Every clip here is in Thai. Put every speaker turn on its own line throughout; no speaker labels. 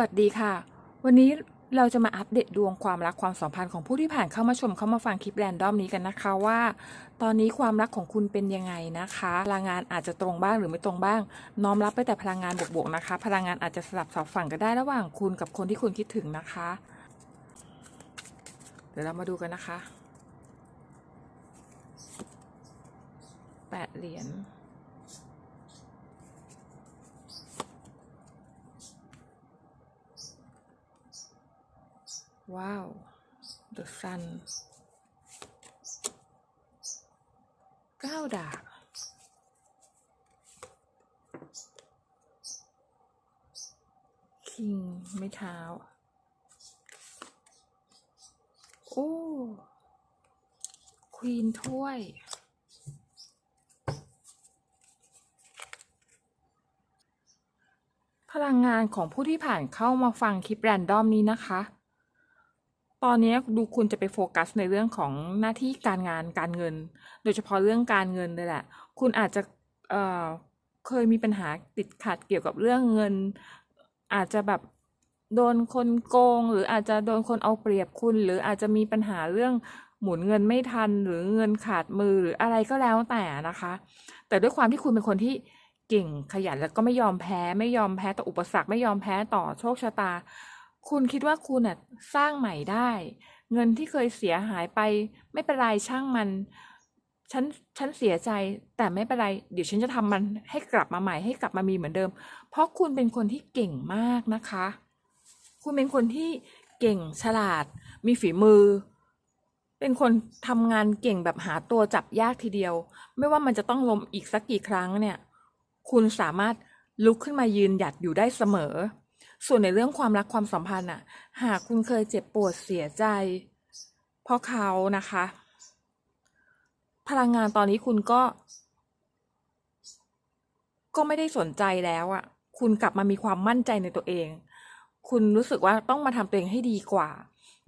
วัสดีค่ะ วันนี้เราจะมาอัปเดตดวงความรักความสัมพันธ์ของผู้ที่ผ่านเข้ามาชมเข้ามาฟังคลิปแรนดอมนี้กันนะคะว่า ตอนนี้ความรักของคุณเป็นยังไงนะคะ พลังงานอาจจะตรงบ้างหรือไม่ตรงบ้าง น้อมรับไปแต่พลังงานบวกๆนะคะ พลังงานอาจจะสลับสับฝั่งกันได้ระหว่างคุณกับคนที่คุณคิดถึงนะคะ เดี๋ยวเรามาดูกันนะคะแปดเหรียญ ว้าว the sun เก้าดาบคิงไม่เท้า โอ้ควีนถ้วยพลังงานของผู้ที่ผ่านเข้ามาฟังคลิปแรนดอมนี้นะคะ ตอนนี้ดูคุณจะไปโฟกัสในเรื่องของหน้าที่การงานการเงิน โดยเฉพาะเรื่องการเงินเลยแหละ คุณอาจจะเอ่อเคยมีปัญหาติดขัดเกี่ยวกับเรื่องเงิน อาจจะแบบโดนคนโกง หรืออาจจะโดนคนเอาเปรียบคุณ หรืออาจจะมีปัญหาเรื่องหมุนเงินไม่ทันหรือเงินขาดมือหรืออะไรก็แล้วแต่นะคะ แต่ด้วยความที่คุณเป็นคนที่เก่งขยันแล้วก็ไม่ยอมแพ้ ไม่ยอมแพ้ต่ออุปสรรคไม่ยอมแพ้ต่อโชคชะตา คุณคิดว่าคุณน่ะสร้างใหม่ได้ เงินที่เคยเสียหายไป ไม่เป็นไรช่างมัน ฉันฉันเสียใจแต่ไม่เป็นไร เดี๋ยวฉันจะทำมันให้กลับมาใหม่ให้กลับมามีเหมือนเดิม เพราะคุณเป็นคนที่เก่งมากนะคะ คุณเป็นคนที่เก่งฉลาด มีฝีมือ เป็นคนทำงานเก่งแบบหาตัวจับยากทีเดียว ไม่ว่ามันจะต้องล้มอีกสักกี่ครั้งเนี่ย คุณสามารถลุกขึ้นมายืนหยัดอยู่ได้เสมอ ส่วนในเรื่องความรักความสัมพันธ์อะหากคุณเคยเจ็บปวดเสียใจ เพราะเขานะคะ พลังงานตอนนี้คุณก็ ก็ไม่ได้สนใจแล้วอะคุณกลับมามีความมั่นใจในตัวเอง คุณรู้สึกว่าต้องมาทำตัวเองให้ดีกว่า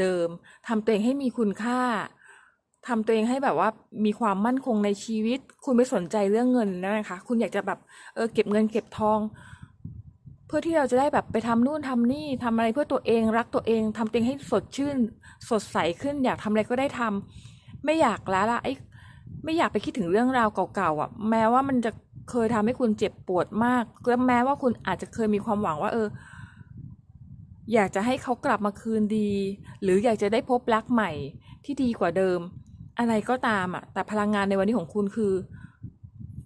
เดิมทำตัวเองให้มีคุณค่าทำตัวเองให้แบบว่ามีความมั่นคงในชีวิต คุณไม่สนใจเรื่องเงินแล้วนะคะ คุณอยากจะแบบเออเก็บเงินเก็บทอง เพื่อที่เราจะได้แบบไปทำนู่นทำนี่ทำอะไรเพื่อตัวเองรักตัวเองทำตัวเองให้สดชื่น สดใสขึ้น อยากทำอะไรก็ได้ทำไม่อยากและละไอ้ไม่อยากไปคิดถึงเรื่องราวเก่าๆอะ แม้ว่ามันจะเคยทำให้คุณเจ็บปวดมากและแม้ว่าคุณอาจจะเคยมีความหวังว่า เออ อยากจะให้เขากลับมาคืนดี หรืออยากจะได้พบรักใหม่ที่ดีกว่าเดิม อะไรก็ตามอะ แต่พลังงานในวันนี้ของคุณคือ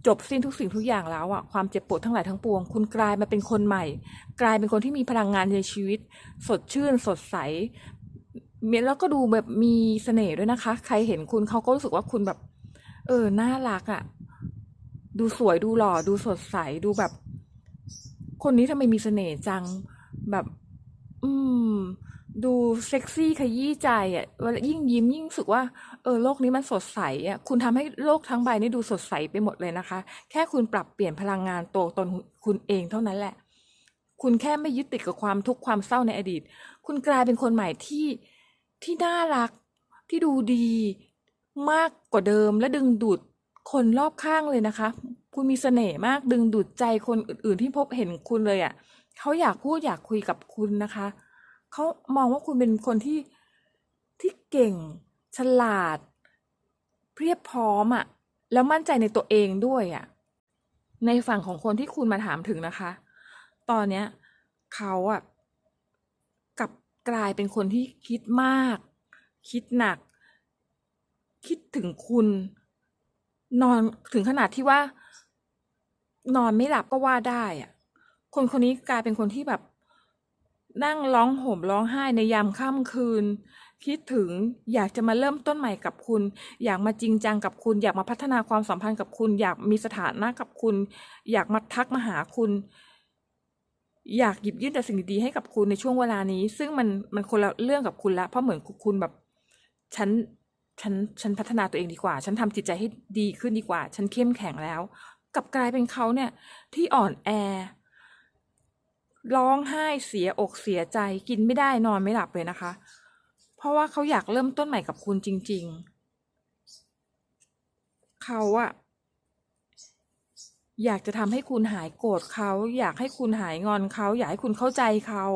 จบสิ้นทุกสิ่งทุกอย่างแล้วอะความเจ็บปวดทั้งหลายทั้งปวง คุณกลายมาเป็นคนใหม่ กลายเป็นคนที่มีพลังงานในชีวิต สดชื่น สดใสแล้วก็ดูแบบมีเสน่ห์ด้วยนะคะ ใครเห็นคุณเขาก็รู้สึกว่าคุณแบบ เออน่ารักอะดูสวยดูหล่อดูสดใสดูแบบ คนนี้ทำไมมีเสน่ห์จังแบบ ดูเซ็กซี่ขยี้ใจอะเวลายิ่งยิ้มยิ่งรู้สึกว่าเออโลกนี้มันสดใสอะคุณทำให้โลกทั้งใบนี่ดูสดใสไปหมดเลยนะคะ แค่คุณปรับเปลี่ยนพลังงานตัวตนคุณเองเท่านั้นแหละ คุณแค่ไม่ยึดติดกับความทุกข์ความเศร้าในอดีต คุณกลายเป็นคนใหม่ที่ที่น่ารักที่ดูดีมากกว่าเดิมและดึงดูดคนรอบข้างเลยนะคะ คุณมีเสน่ห์มากดึงดูดใจคนอื่นๆที่พบเห็นคุณเลยอะเขาอยากพูดอยากคุยกับคุณนะคะ เขามองว่าคุณเป็นคนที่ที่เก่ง ฉลาด เพียบพร้อมอะ แล้วมั่นใจในตัวเองด้วยอะ ในฝั่งของคนที่คุณมาถามถึงนะคะ ตอนเนี้ยเขาอะกลับกลายเป็นคนที่คิดมาก คิดหนัก คิดถึงคุณ นอนถึงขนาดที่ว่า นอนไม่หลับก็ว่าได้อะคนคนนี้กลายเป็นคนที่แบบ นั่งร้องห่มร้องไห้ในยามค่ำคืน คิดถึงอยากจะมาเริ่มต้นใหม่กับคุณ อยากมาจริงจังกับคุณ อยากมาพัฒนาความสัมพันธ์กับคุณ อยากมีสถานะกับคุณ อยากมาทักมาหาคุณ อยากหยิบยื่นแต่สิ่งดีๆให้กับคุณในช่วงเวลานี้ ซึ่งมันมันคนละเรื่องกับคุณละเพราะเหมือนคุณแบบฉันฉันฉันพัฒนาตัวเองดีกว่า ฉันทำจิตใจให้ดีขึ้นดีกว่า ฉันเข้มแข็งแล้ว กับกลายเป็นเขาเนี่ยที่อ่อนแอ ร้องไห้เสียอกเสียใจกินไม่ได้นอนไม่หลับเลยนะคะ เพราะว่าเขาอยากเริ่มต้นใหม่กับคุณจริง ๆ เขาอะอยากจะทำให้คุณหายโกรธเขา อยากให้คุณหายงอนเขา อยากให้คุณเข้าใจเขา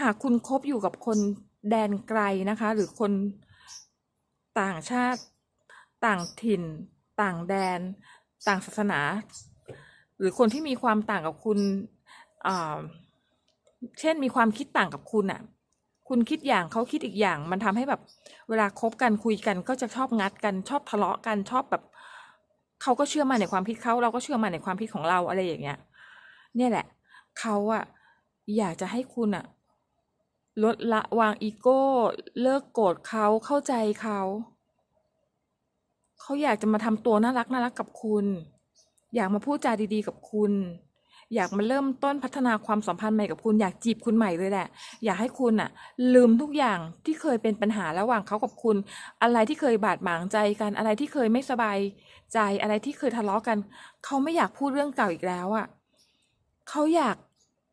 หากคุณคบอยู่กับคนแดนไกลนะคะ หรือคนต่างชาติ ต่างถิ่น ต่างแดน ต่างศาสนา หรือคนที่มีความต่างกับคุณเช่นมีความคิดต่างกับคุณอะคุณคิดอย่างเขาคิดอีกอย่าง มันทำให้แบบ เวลาคบกันคุยกันก็จะชอบงัดกันชอบทะเลาะกันชอบแบบเขาก็เชื่อมั่นในความคิดเขาเราก็เชื่อมั่นในความคิดของเราอะไรอย่างเงี้ย เนี่ยแหละเขาอะอยากจะให้คุณอะลดละวางอีโก้เลิกโกรธเขาเข้าใจเขาเขาอยากจะมาทำตัวน่ารักน่ารักกับคุณ อยากมาพูดจาดีๆกับคุณ อยากมาเริ่มต้นพัฒนาความสัมพันธ์ใหม่กับคุณ อยากจีบคุณใหม่เลยแหละ อยากให้คุณอะลืมทุกอย่างที่เคยเป็นปัญหาระหว่างเขากับคุณ อะไรที่เคยบาดหมางใจกัน อะไรที่เคยไม่สบายใจ อะไรที่เคยทะเลาะกัน เขาไม่อยากพูดเรื่องเก่าอีกแล้วอะเขาอยาก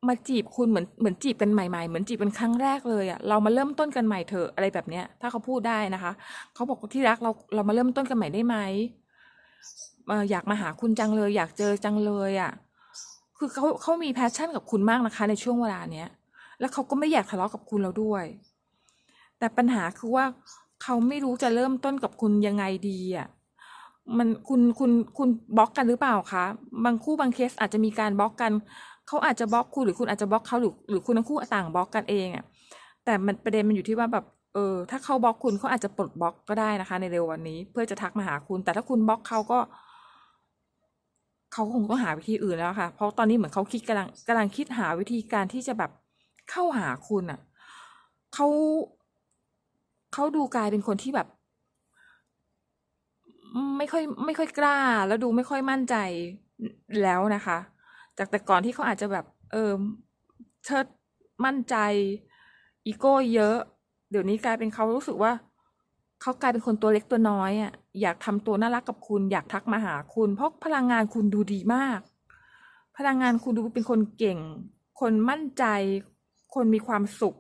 มาจีบคุณเหมือนเหมือนจีบกันใหม่ๆ เหมือนจีบเป็นครั้งแรกเลยอะเรามาเริ่มต้นกันใหม่เถอะอะไรแบบเนี้ย ถ้าเขาพูดได้นะคะ เขาบอกที่รักเราเรามาเริ่มต้นกันใหม่ได้ไหม อยากมาหาคุณจังเลย อยากเจอจังเลยอะคือเขาเขามีแพชชั่นกับคุณมากนะคะ ในช่วงเวลาเนี้ย แล้วเขาก็ไม่อยากทะเลาะกับคุณเราด้วย แต่ปัญหาคือว่าเขาไม่รู้จะเริ่มต้นกับคุณยังไงดีอะมันคุณคุณคุณบล็อกกันหรือเปล่าคะบางคู่บางเคสอาจจะมีการบล็อกกันเขาอาจจะบล็อกคุณหรือคุณอาจจะบล็อกเขาหรือหรือคุณทั้งคู่ต่างบล็อกกันเองอะแต่มันประเด็นมันอยู่ที่ว่าแบบเออถ้าเขาบล็อกคุณเขาอาจจะปลดบล็อกก็ได้นะคะ ในเร็ววันนี้ เพื่อจะทักมาหาคุณ แต่ถ้าคุณบล็อกเขาก็ เขาคงต้องหาวิธีอื่นแล้วค่ะ เพราะตอนนี้เหมือนเขาคิดกำลังกำลังคิดหาวิธีการที่จะแบบเข้าหาคุณอะเขาเขาดูกลายเป็นคนที่แบบ ไม่ค่อย ไม่ค่อยกล้า แล้วดูไม่ค่อยมั่นใจแล้วนะคะ จากแต่ก่อนที่เขาอาจจะแบบ เออเชิดมั่นใจ อีโก้เยอะ เดี๋ยวนี้กลายเป็นเขารู้สึกว่า เขากลายเป็นคนตัวเล็กตัวน้อยอะ อยากทำตัวน่ารักกับคุณ อยากทักมาหาคุณ เพราะพลังงานคุณดูดีมาก พลังงานคุณดูเป็นคนเก่ง คนมั่นใจ คนมีความสุข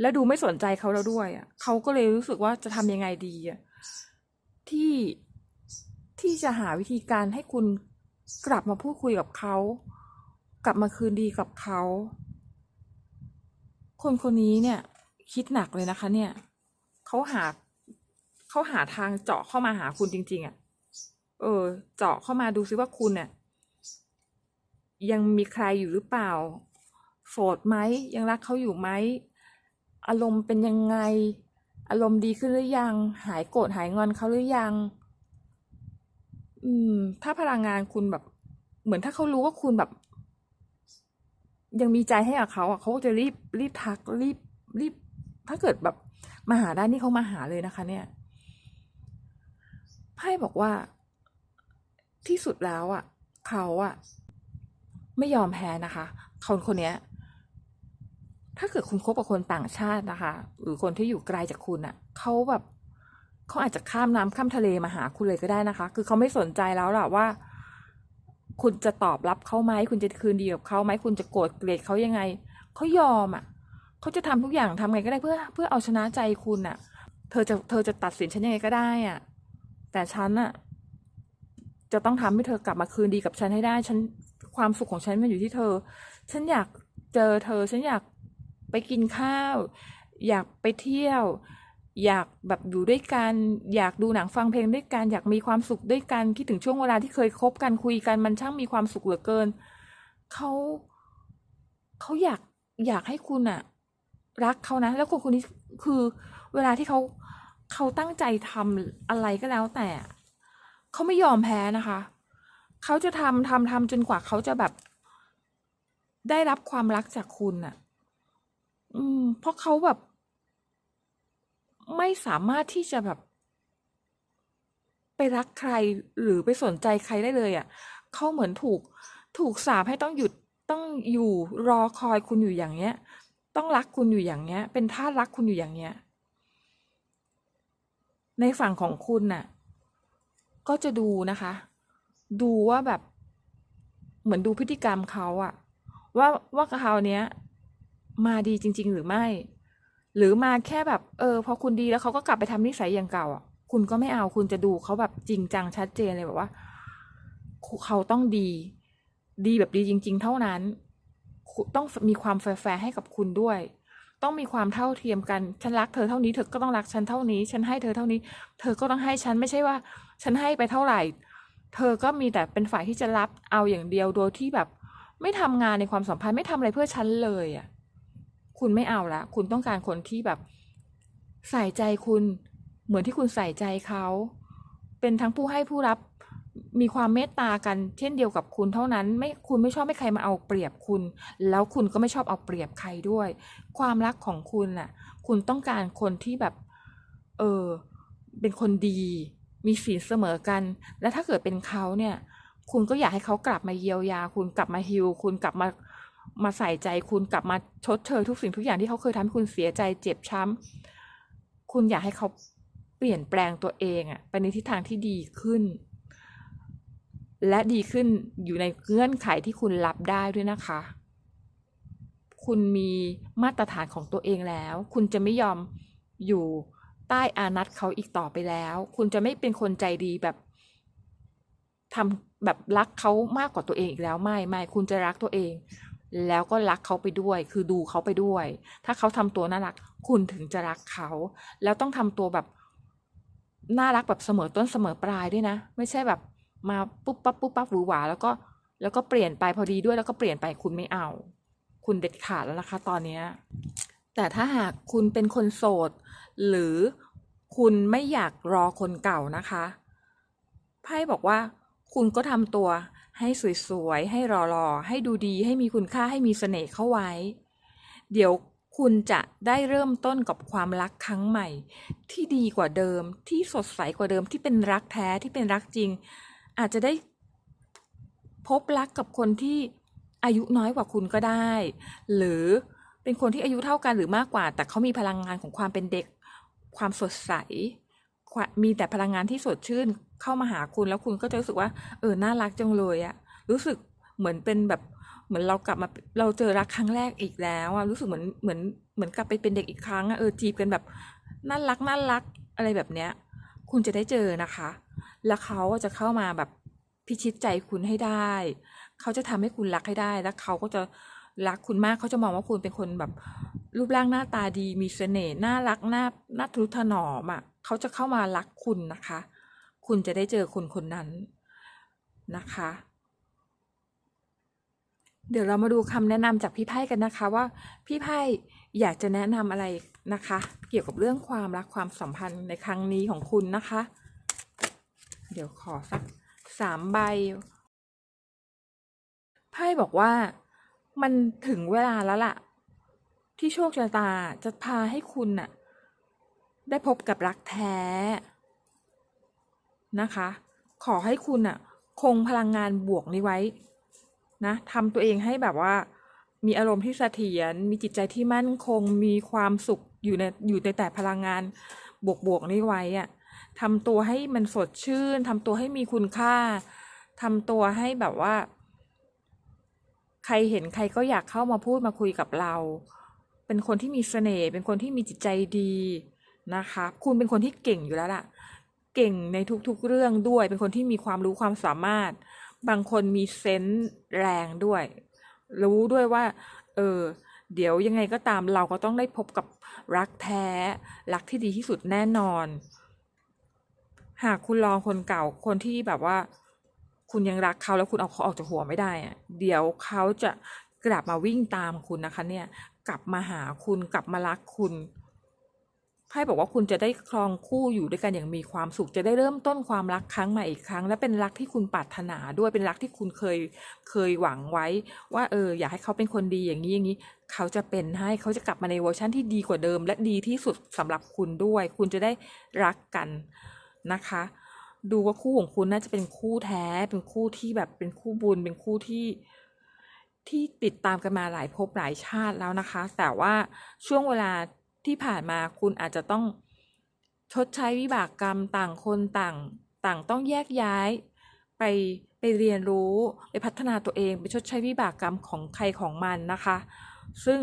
และดูไม่สนใจเขาแล้วด้วยอะเขาก็เลยรู้สึกว่าจะทำยังไงดีอะที่ที่จะหาวิธีการให้คุณกลับมาพูดคุยกับเขา กลับมาคืนดีกับเขา คนคนนี้เนี่ย คิดหนักเลยนะคะ เนี่ยเขาหา เขาหาทางเจาะเข้ามาหาคุณจริง ๆอะ่ะ เออ เจาะเข้ามาดูซิว่าคุณเนี่ยยังมีใครอยู่หรือเปล่า โสดไหม ยังรักเขาอยู่ไหม อารมณ์เป็นยังไง อารมณ์ดีขึ้นหรือยัง หายโกรธหายงอนเขาหรือยัง อืม ถ้าพลังงานคุณแบบ เหมือนถ้าเขารู้ว่าคุณแบบ ยังมีใจให้กับเขาอะเขาก็จะรีบรีบทักรีบรีบ ถ้าเกิดแบบมาหาได้นี่เขามาหาเลยนะคะ เนี่ย ไพ่บอกว่า ที่สุดแล้วอะ เขาอะ ไม่ยอมแพ้นะคะคนคนนี้ถ้าเกิดคุณคบกับคนต่างชาตินะคะ หรือคนที่อยู่ไกลจากคุณอะเขาแบบเขาอาจจะข้ามน้ำข้ามทะเลมาหาคุณเลยก็ได้นะคะ คือเขาไม่สนใจแล้วล่ะว่า คุณจะตอบรับเขาไหมคุณจะคืนดีกับเขาไหมคุณจะโกรธเกลียดเขายังไงเขายอมอะเขาจะทำทุกอย่างทำไงก็ได้เพื่อ เพื่อเอาชนะใจคุณอะ เธอจะเธอจะตัดสินฉันยังไงก็ได้อะ แต่ฉันอะจะต้องทำให้เธอกลับมาคืนดีกับฉันให้ได้ ฉันความสุขของฉันมันอยู่ที่เธอ ฉันอยากเจอเธอ ฉันอยากไปกินข้าว อยากไปเที่ยว อยากแบบอยู่ด้วยกัน อยากดูหนังฟังเพลงด้วยกัน อยากมีความสุขด้วยกัน คิดถึงช่วงเวลาที่เคยคบกันคุยกัน มันช่างมีความสุขเหลือเกิน เขาเขาอยากอยากให้คุณอะรักเขานะ แล้วคนคนนี้คือเวลาที่เขา เขาตั้งใจทำอะไรก็แล้วแต่ เขาไม่ยอมแพ้นะคะ เขาจะทำทำทำจนกว่าเขาจะแบบ ได้รับความรักจากคุณอะอืม เพราะเขาแบบ ไม่สามารถที่จะแบบ ไปรักใครหรือไปสนใจใครได้เลยอะ่ะ เขาเหมือนถูกถูกสาปให้ต้องหยุดต้องอยู่รอคอยคุณอยู่อย่างเงี้ย ต้องรักคุณอยู่อย่างเงี้ย เป็นท่ารักคุณอยู่อย่างเงี้ย ในฝั่งของคุณน่ะ ก็จะดูนะคะ ดูว่าแบบ เหมือนดูพฤติกรรมเขาอะว่าว่าคราเนี้ย มาดีจริง ๆ หรือไม่ หรือมาแค่แบบ เออ พอคุณดีแล้วเขาก็กลับไปทำนิสัยอย่างเก่าอะคุณก็ไม่เอาคุณจะดูเขาแบบจริงจังชัดเจนเลยแบบว่า เขาต้องดี ดีแบบดีจริง ๆ เท่านั้น ต้องมีความแฟร์ให้กับคุณด้วย ต้องมีความเท่าเทียมกัน ฉันรักเธอเท่านี้เธอก็ต้องรักฉันเท่านี้ ฉันให้เธอเท่านี้ เธอก็ต้องให้ฉันไม่ใช่ว่า ฉันให้ไปเท่าไหร่ เธอก็มีแต่เป็นฝ่ายที่จะรับเอาอย่างเดียวโดยที่แบบ ไม่ทำงานในความสัมพันธ์ไม่ทำอะไรเพื่อฉันเลยอะคุณไม่เอาละคุณต้องการคนที่แบบ ใส่ใจคุณ เหมือนที่คุณใส่ใจเขาเป็นทั้งผู้ให้ผู้รับ มีความเมตตากันเช่นเดียวกับคุณเท่านั้นไม่คุณไม่ชอบให้ใครมาเอาเปรียบคุณ แล้วคุณก็ไม่ชอบเอาเปรียบใครด้วย ความรักของคุณน่ะ คุณต้องการคนที่แบบ เออเป็นคนดี มีศีลเสมอกัน และถ้าเกิดเป็นเขาเนี่ย คุณก็อยากให้เขากลับมาเยียวยา คุณกลับมาฮิลคุณกลับมามาใส่ใจ คุณกลับมาชดเชยทุกสิ่งทุกอย่างที่เขาเคยทำให้คุณเสียใจเจ็บช้ำคุณอยากให้เขาเปลี่ยนแปลงตัวเองอะไปในทิศทางที่ดีขึ้น และดีขึ้นอยู่ในเงื่อนไขที่คุณรับได้ด้วยนะคะ คุณมีมาตรฐานของตัวเองแล้ว คุณจะไม่ยอมอยู่ใต้อานัตเขาอีกต่อไปแล้ว คุณจะไม่เป็นคนใจดีแบบทำแบบรักเขามากกว่าตัวเองอีกแล้วไม่ไม่คุณจะรักตัวเอง แล้วก็รักเขาไปด้วย คือดูเขาไปด้วย ถ้าเขาทำตัวน่ารัก คุณถึงจะรักเขา แล้วต้องทำตัวแบบน่ารักแบบเสมอต้นเสมอปลายด้วยนะ ไม่ใช่แบบ มาปุ๊บปั๊บปุ๊บปั๊บหวือหวาแล้วก็แล้วก็เปลี่ยนไปพอดีด้วยแล้วก็เปลี่ยนไปคุณไม่เอา คุณเด็ดขาดแล้วนะคะ ตอนเนี้ยแต่ถ้าหากคุณเป็นคนโสด หรือคุณไม่อยากรอคนเก่านะคะไพ่บอกว่า คุณก็ทำตัวให้สวยๆ ให้รอๆ ให้ดูดีให้มีคุณค่าให้มีเสน่ห์เข้าไว้ เดี๋ยวคุณจะได้เริ่มต้นกับความรักครั้งใหม่ ที่ดีกว่าเดิมที่สดใสกว่าเดิมที่เป็นรักแท้ที่เป็นรักจริง อาจจะได้พบรักกับคนที่อายุน้อยกว่าคุณก็ได้ หรือเป็นคนที่อายุเท่ากันหรือมากกว่า แต่เขามีพลังงานของความเป็นเด็ก ความสดใส มีแต่พลังงานที่สดชื่นเข้ามาหาคุณแล้วคุณก็จะรู้สึกว่า เออน่ารักจังเลยอะรู้สึกเหมือนเป็นแบบเหมือนเรากลับมาเราเจอรักครั้งแรกอีกแล้วอะรู้สึกเหมือนเหมือนเหมือนกลับไปเป็นเด็กอีกครั้งอะเออจีบกันแบบน่ารักน่ารักอะไรแบบเนี้ย คุณจะได้เจอนะคะ แล้วเขาจะเข้ามาแบบพิชิตใจคุณให้ได้ เขาจะทำให้คุณรักให้ได้ แล้วเขาก็จะรักคุณมาก เขาจะมองว่าคุณเป็นคนแบบ รูปร่างหน้าตาดี มีเสน่ห์น่ารักน่าน่าทะนุถนอมอะ เขาจะเข้ามารักคุณนะคะ คุณจะได้เจอคนคนนั้นนะคะ เดี๋ยวเรามาดูคำแนะนำจากพี่ไพ่กันนะคะว่าพี่ไพ่อยากจะแนะนำอะไร นะคะ เกี่ยวกับเรื่องความรักความสัมพันธ์ในครั้งนี้ของคุณนะคะ เดี๋ยวขอสักสามใบไพ่บอกว่ามันถึงเวลาแล้วล่ะ ที่โชคชะตาจะพาให้คุณน่ะ ได้พบกับรักแท้นะคะ ขอให้คุณน่ะ คงพลังงานบวกนี้ไว้นะทำตัวเองให้แบบว่า มีอารมณ์ที่เสถียรมีจิตใจที่มั่นคงมีความสุข อยู่ในอยู่ในแต่พลังงานบวกบวกๆนี้ไว้อะทำตัวให้มันสดชื่นทำตัวให้มีคุณค่าทำตัวให้แบบว่า ใครเห็นใครก็อยากเข้ามาพูดมาคุยกับเรา เป็นคนที่มีเสน่ห์เป็นคนที่มีจิตใจดีนะคะ คุณเป็นคนที่เก่งอยู่แล้วล่ะ เก่งในทุกๆเรื่องด้วย เป็นคนที่มีความรู้ความสามารถ บางคนมีเซนส์แรงด้วย รู้ด้วยว่า เออ เดี๋ยวยังไงก็ตามเราก็ต้องได้พบกับรักแท้ รักที่ดีที่สุดแน่นอน หากคุณลองคนเก่าคนที่แบบว่า คุณยังรักเขาแล้วคุณเอาเขาออกจากหัวไม่ได้อะเดี๋ยวเขาจะกลับมาวิ่งตามคุณนะคะ เนี่ย กลับมาหาคุณกลับมารักคุณ ไพ่บอกว่าคุณจะได้ครองคู่อยู่ด้วยกันอย่างมีความสุข จะได้เริ่มต้นความรักครั้งใหม่อีกครั้ง และเป็นรักที่คุณปรารถนาด้วยเป็นรักที่คุณเคยเคยหวังไว้ ว่าเอออยากให้เขาเป็นคนดีอย่างนี้อย่างนี้ เขาจะเป็นให้เขาจะกลับมาในเวอร์ชันที่ดีกว่าเดิม และดีที่สุดสำหรับคุณด้วย คุณจะได้รักกันนะคะ ดูว่าคู่ของคุณน่าจะเป็นคู่แท้ เป็นคู่ที่แบบเป็นคู่บุญเป็นคู่ที่ที่ติดตามกันมาหลายภพหลายชาติแล้วนะคะ แต่ว่าช่วงเวลา ที่ผ่านมาคุณอาจจะต้องชดใช้วิบากกรรมต่างคนต่างต่างต้องแยกย้ายไปไปเรียนรู้ไปพัฒนาตัวเองไปชดใช้วิบากกรรมของใครของมันนะคะ ซึ่ง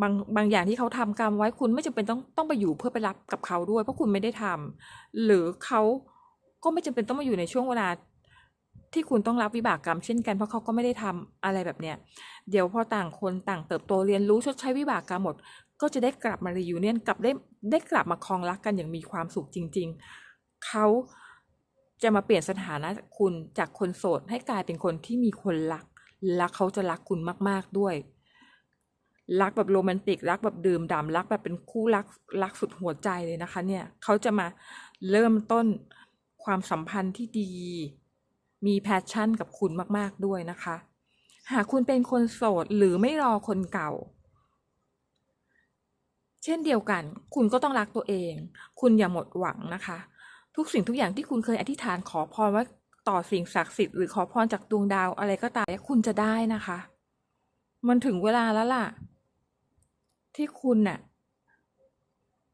บางบางอย่างที่เขาทำกรรมไว้คุณไม่จำเป็นต้องต้องไปอยู่เพื่อไปรับกับเขาด้วย เพราะคุณไม่ได้ทำหรือเขาก็ไม่จำเป็นต้องมาอยู่ในช่วงเวลาที่คุณต้องรับวิบากกรรมเช่นกันเพราะเขาก็ไม่ได้ทำอะไรแบบเนี้ยเดี๋ยวพอต่างคนต่างเติบโตเรียนรู้ชดใช้วิบากกรรมหมด ก็จะได้กลับมารียูเนียนกลับได้ได้กลับมาครองรักกันอย่างมีความสุขจริง ๆ เขาจะมาเปลี่ยนสถานะคุณจากคนโสดให้กลายเป็นคนที่มีคนรักและเขาจะรักคุณมากๆด้วย รักแบบโรแมนติก รักแบบดื่มด่ำรักแบบเป็นคู่รักรักสุดหัวใจเลยนะคะ เนี่ย เขาจะมาเริ่มต้นความสัมพันธ์ที่ดี มีแพชชั่นกับคุณมากๆด้วยนะคะ หากคุณเป็นคนโสดหรือไม่รอคนเก่า เช่นเดียวกัน คุณก็ต้องรักตัวเอง คุณอย่าหมดหวังนะคะ ทุกสิ่งทุกอย่างที่คุณเคยอธิษฐานขอพรว่าต่อสิ่งศักดิ์สิทธิ์หรือขอพรจากดวงดาวอะไรก็ตามคุณจะได้นะคะ มันถึงเวลาแล้วล่ะ ที่คุณน่ะ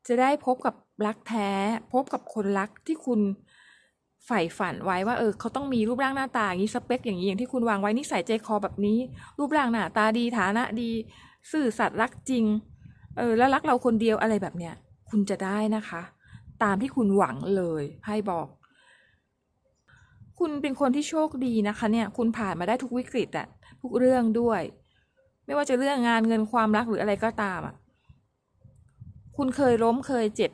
จะได้พบกับรักแท้ พบกับคนรักที่คุณใฝ่ฝันไว้ว่าเออเขาต้องมีรูปร่างหน้าตาอย่างนี้สเปคอย่างนี้อย่างที่คุณวางไว้นิสัยใจคอแบบนี้ รูปร่างหน้าตาดีฐานะดีซื่อสัตย์รักจริง เออแล้วรักเราคนเดียวอะไรแบบเนี้ยคุณจะได้นะคะ ตามที่คุณหวังเลยไพ่บอก คุณเป็นคนที่โชคดีนะคะเนี่ยคุณผ่านมาได้ทุกวิกฤตอะทุกเรื่องด้วย ไม่ว่าจะเรื่องงานเงินความรักหรืออะไรก็ตามอะคุณเคยล้มเคยเจ็บ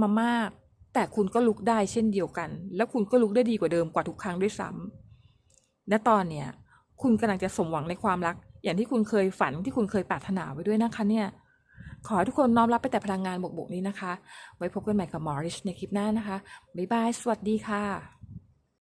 มามาก แต่คุณก็ลุกได้เช่นเดียวกัน แล้วคุณก็ลุกได้ดีกว่าเดิมกว่าทุกครั้งด้วยซ้ำและตอนเนี้ยคุณกำลังจะสมหวังในความรัก อย่างที่คุณเคยฝันที่คุณเคยปรารถนาไว้ด้วยนะคะเนี่ย ขอให้ทุกคนน้อมรับไปแต่พลังงานบวกๆนี้นะคะ ไว้พบกันใหม่กับมอริชในคลิปหน้านะคะ บ๊ายบาย สวัสดีค่ะ